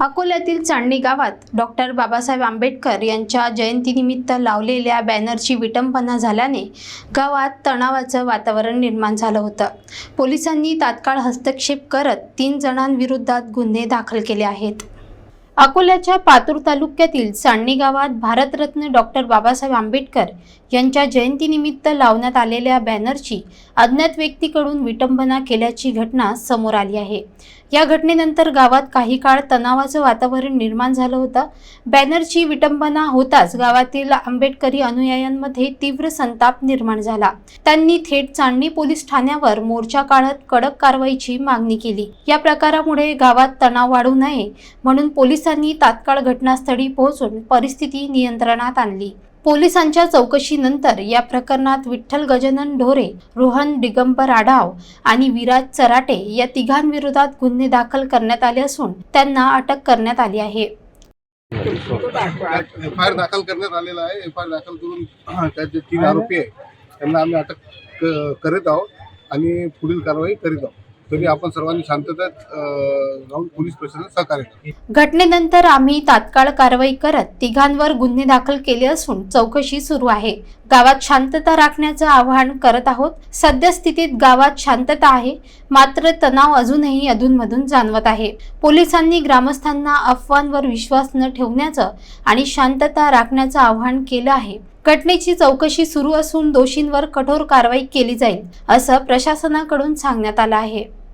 अकोल्यातील चांडणी गावात डॉक्टर बाबासाहेब आंबेडकर यांच्या जयंतीनिमित्त लावलेल्या बॅनरची विटंबना झाल्याने गावात तणावाचं वातावरण निर्माण झालं होतं. पोलिसांनी तात्काळ हस्तक्षेप करत तीन जणांविरोधात गुन्हे दाखल केले आहेत. अकोल्याच्या पातूर तालुक्यातील चांडणी गावात भारतरत्न डॉक्टर बाबासाहेब आंबेडकर यांच्या जयंतीनिमित्त लावण्यात आलेल्या बॅनरची अज्ञात व्यक्तीकडून विटंबना केल्याची घटना समोर आली आहे. या घटनेनंतर गावात काही काळ तणावाचं वातावरण निर्माण झालं होतं. बॅनरची विटंबना होताच गावातील आंबेडकरी अनुयायांमध्ये तीव्र संताप निर्माण झाला. त्यांनी थेट चांदणी पोलीस ठाण्यावर मोर्चा काढत कडक कारवाईची मागणी केली. या प्रकारामुळे गावात तणाव वाढू नये म्हणून पोलीस पोलिसांनी तात्काळ घटनास्थळी पोहोचून परिस्थिती नियंत्रणात आणली. पोलिसांच्या चौकशीनंतर या प्रकरणात विठ्ठल गजानन ढोरे रोहन दिगंबर आढाव आणि विराज चराटे या तिघांविरोधात गुन्हे दाखल करण्यात आले असून त्यांना अटक करण्यात आली आहे. एफ आय आर दाखल करण्यात आलेला आहे. एफ आय आर दाखल करून त्याचे तीन आरोपी आहे त्यांना आम्ही अटक क- करीत आहोत आणि पुढील कारवाई करीत आहोत. तरी आपण सर्वांनी शांततेत राहून पोलीस प्रशासन सहकार्य करा. घटनेनंतर आम्ही तात्काळ कारवाई करत तिघांवर गुन्हे दाखल केले असून चौकशी सुरू आहे. गावात शांतता राखण्याचं आवाहन करत आहोत. सद्यस्थितीत गावात शांतता आहे. मात्र तणाव अजूनही अधूनमधून जाणवत आहे. पोलिसांनी ग्रामस्थांना अफवांवर विश्वास न ठेवण्याचं आणि शांतता राखण्याचं आवाहन केलं आहे. घटनेची चौकशी सुरू असून दोषींवर कठोर कारवाई केली जाईल असं प्रशासनाकडून सांगण्यात आलं आहे.